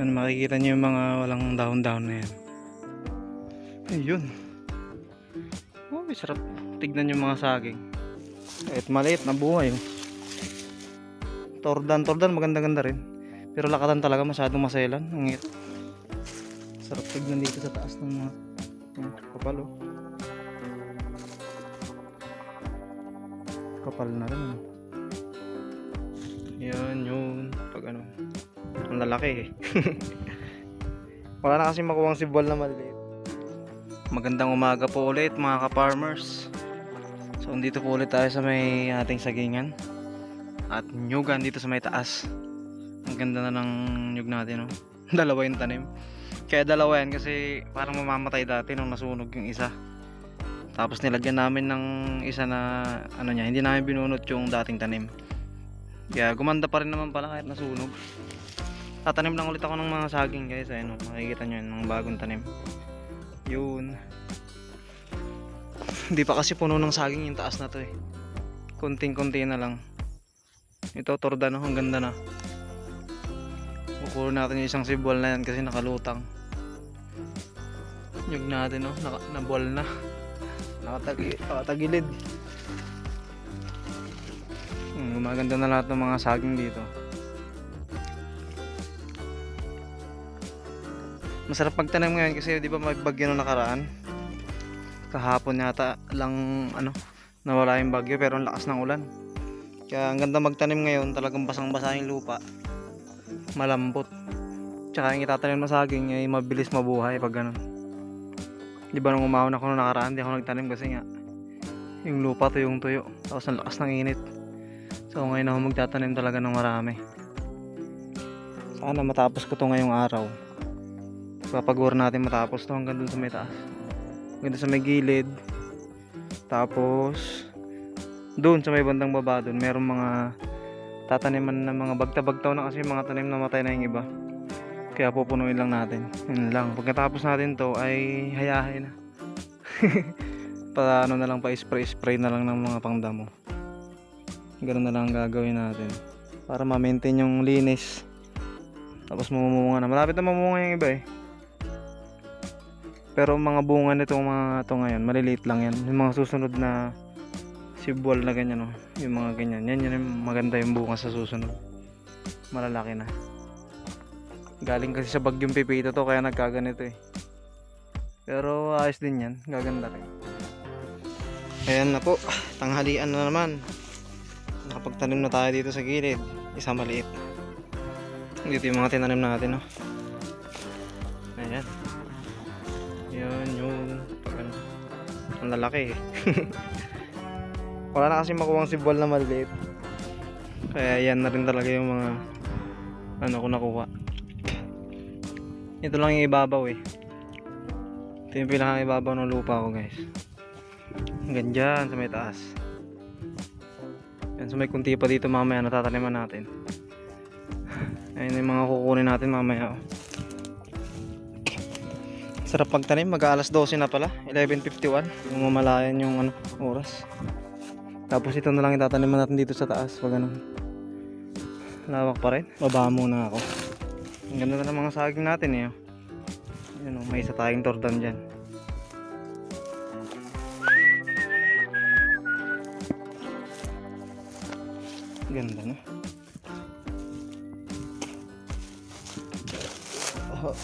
Yan, makikita nyo yung mga walang dahon-dahon na yan. Ayun. Oh, sarap. Tignan yung mga saging. Kahit maliit na buhay. oh. Tordan, tordan, maganda-ganda rin. Pero lakatan talaga, masyadong maselan. Ang ngit. Sarap tignan dito sa taas ng mga kapal oh. Kapal na rin. oh. Yan yun. Pag ano. Ang lalaki eh. Wala na kasi makuwang sibol na maliit. Magandang umaga po ulit mga ka-farmers. So dito po ulit tayo sa may ating sagingan. At nyugan dito sa may taas. Ang ganda na ng nyug natin no. Dalawa yung tanim. Kaya dalawa yan kasi parang mamamatay dati nung nasunog yung isa. Tapos nilagyan namin ng isa na ano niya, hindi namin binunot yung dating tanim. Kaya gumanda pa rin naman pala kahit nasunog. Tatanim lang ulit ako ng mga saging guys. Ayun, oh, makikita nyo yun, ng bagong tanim. Yun. Hindi pa kasi puno ng saging yung taas na to eh. Kunting-kunti na lang. Ito, torda no, ang ganda na. Kukulo natin yung isang sibol na yan kasi nakalutang. Nyug natin no, naka, nabol na. Nakatagi, nakatagilid. Hmm, gumaganda na lahat ng mga saging dito. Masarap magtanim ngayon kasi di ba may bagyo nung nakaraan. Kahapon yata lang ano, nawala yung bagyo pero ang lakas ng ulan. Kaya ang ganda magtanim ngayon, talagang basang-basa yung lupa. Malambot. Tsaka yung itatanim na saging ay mabilis mabuhay pag ganun. Di ba nung umahon ako nung nakaraan, di ako nagtanim kasi nga yung lupa tuyong tuyo. Tapos ang lakas ng init. So ngayon ako magtatanim talaga ng marami. Sana matapos ko to ngayong araw. Papagor natin matapos to hanggang dun sa may taas. Hanggang sa may gilid. Tapos doon sa may bandang baba doon, merong mga tataniman na mga bagta-bagtaw na kasi mga tanim na matay na yung iba. Kaya pupunuin lang natin. Yun lang. Pagkatapos natin to ay hayahay na. pa ano na lang pa spray spray na lang ng mga pangdamo. Ganun na lang ang gagawin natin. Para ma-maintain yung linis. Tapos mamumunga na. Malapit na mamumunga yung iba eh. Pero mga bunga nitong mga to ngayon, maliliit lang yan. Yung mga susunod na sibol na ganyan, oh. yung mga ganyan. Yan, yan yung maganda yung bunga sa susunod. Malalaki na. Galing kasi sa bagyong pipito to, kaya nagkaganito eh. Pero ayos din yan, gaganda rin. Ayan na po, tanghalian na naman. Nakapagtanim na tayo dito sa gilid. Isa maliit. Dito yung mga tinanim natin, oh. Ayan. Yan, yung ano. Ang lalaki eh. Wala na kasi makuwang sibol na maliit. Kaya yan na rin talaga yung mga ano ko nakuha. Ito lang yung ibabaw eh. Ito yung pinakang ibabaw ng lupa ko guys. Hanggang dyan sa may taas. Yan, so may kunti pa dito mamaya natataniman natin. Ayun yung mga kukunin natin mamaya. oh. Sarap pagtanim, mag alas 12 na pala. 11.51. Yung mamalayan yung ano, oras. Tapos ito na lang itataniman natin dito sa taas. Pag ano. Lawak pa rin. Baba muna ako. Ang ganda na ng mga saging natin eh. oh. Oh, may isa tayong tordan dyan. Ganda na. Oh.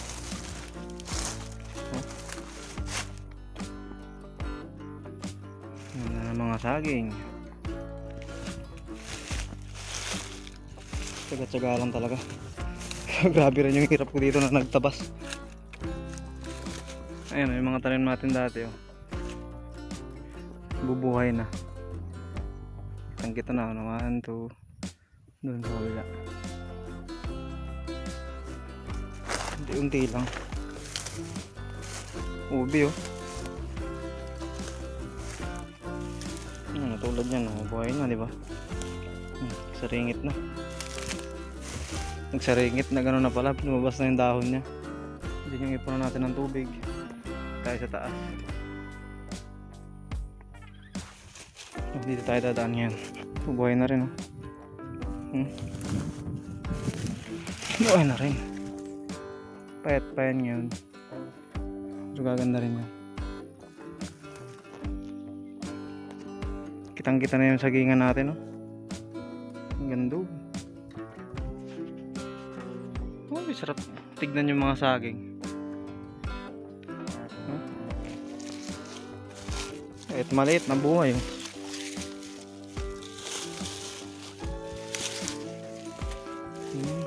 Ganda ng mga saging. Tsaga-tsaga lang talaga. Grabe rin yung hirap ko dito na nagtabas. Ayan, yung mga tanim natin dati. Oh. Bubuhay na. Kitang kita na. One, two. Doon sa kabila. Unti-unti lang. Ubi oh. Ano, tulad yan, oh. buhay na, di ba? Hmm, saringit na. Nagsaringit na gano'n na pala, lumabas na yung dahon niya. Hindi yung ipunan natin ng tubig. Tayo sa taas. Oh, Dito tayo dadaan ngayon. Buhay na rin, oh. Hmm. Buhay na rin. Payat pa yan ngayon. So gaganda rin yan. Kitang kita na yung sagingan natin, no? Ang ganda. Oh, sarap. Tignan yung mga saging. Kahit maliit na buhay, oh. Hmm.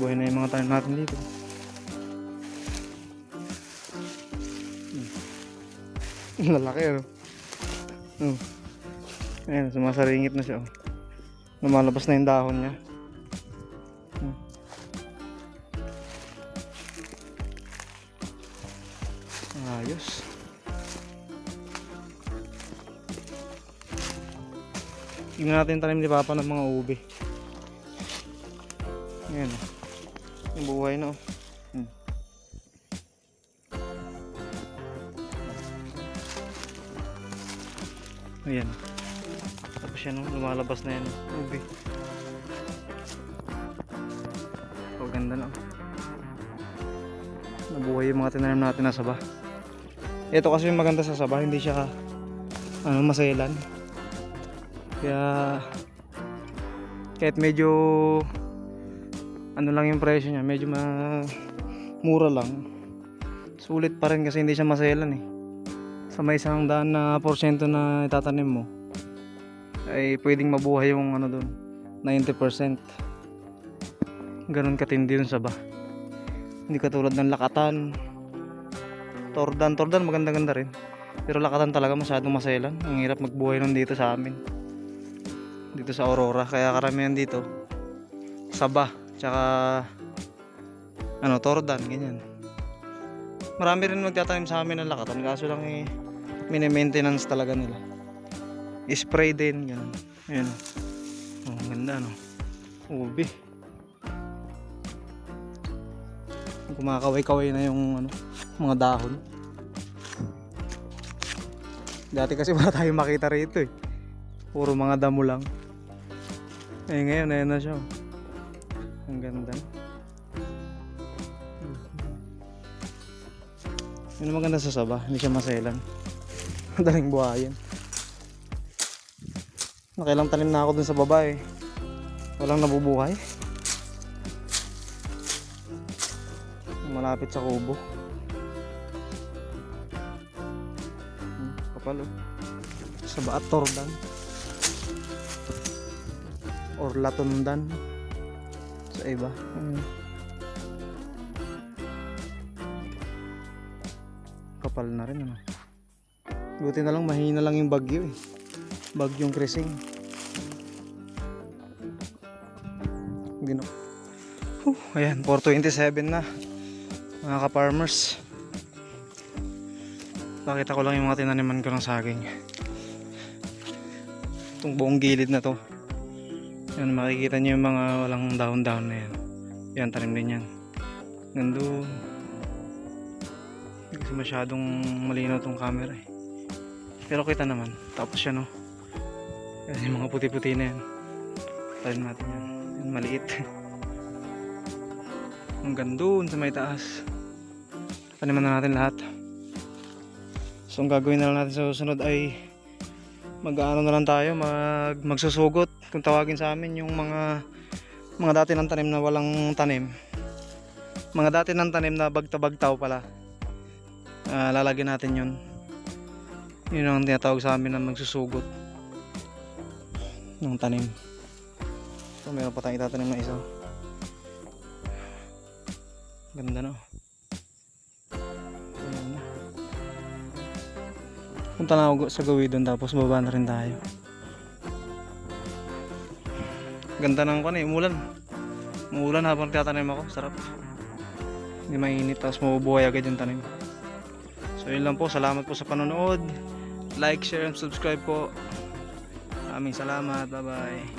Buhay na yung mga tanim natin dito. Hmm. Lalaki ano. Hmm. Ayan, sumasaringit na siya. Oh. Lumalabas na yung dahon niya. Hmm. Ayos. Tingnan natin tanim ni Papa ng mga ube. Ayan. oh. Yung buhay na. Hmm. Ayan. Tapos yan, oh, lumalabas na yan. oh, Ube. Oh, ganda na. Nabuhay yung mga tinanim natin na saba. Ito kasi yung maganda sa saba, hindi siya ano, maselan. Kaya kahit medyo ano lang yung presyo niya, medyo mura lang. Sulit pa rin kasi hindi siya maselan eh. Sa may isang daan na porsyento na itatanim mo ay pwedeng mabuhay yung ano doon 90% ganun katindi dun sa ba. Hindi katulad ng lakatan. Tordan tordan maganda ganda rin. Pero lakatan talaga masyadong maselan. Ang hirap magbuhay nun dito sa amin dito sa Aurora. Kaya karamihan dito saba tsaka ano tordan ganyan. Marami rin magtatanim sa amin ng lakatan kaso lang eh mini-maintenance talaga nila. Spray din ganun. Ayan oh ganda no ubi. Kumakaway-kaway na yung ano mga dahon. Dati kasi wala tayong makita rito eh puro mga damo lang eh ngayon ayan na siya oh. ang ganda yun ang maganda sa saba hindi siya maselan daling buhayin Nakailang tanim na ako dun sa baba eh. Walang nabubuhay. Malapit sa kubo. Hmm, kapal oh. Sa baat tordan. Or latundan. Sa iba. Hmm. Kapal na rin ano. Buti na lang mahina lang yung bagyo eh. Bagyong krising. Gino. Huh, ayan, 427 na. Mga ka-farmers. Pakita ko lang yung mga tinaniman ko ng saging. Itong buong gilid na to. Yan, makikita nyo yung mga walang dahon-dahon na yan. Yan, tanim din yan. Gando. Hindi kasi masyadong malinaw tong camera eh. Pero kita naman. Tapos yan oh. Yung mga puti-puti na yan. Talim natin yan. Yan maliit. Hanggang doon sa may taas. Taniman na natin lahat. So ang gagawin na lang natin sa susunod ay mag-ano na lang tayo, mag magsusugot kung tawagin sa amin yung mga mga dati ng tanim na walang tanim. Mga dati ng tanim na bagta-bagtaw pala. Ah, lalagyan natin 'yun. Yun ang tinatawag sa amin na magsusugot ng tanim. So meron pa tayong itatanim na isa. Ganda no. Punta na ako sa gawin doon tapos baba na rin tayo. Ganda ng kan eh, umulan. Umulan habang tatanim ako, sarap. Hindi mainit tapos mabubuhay agad yung tanim. So yun lang po, salamat po sa panonood. Like, share, and subscribe po. Maraming salamat, bye bye.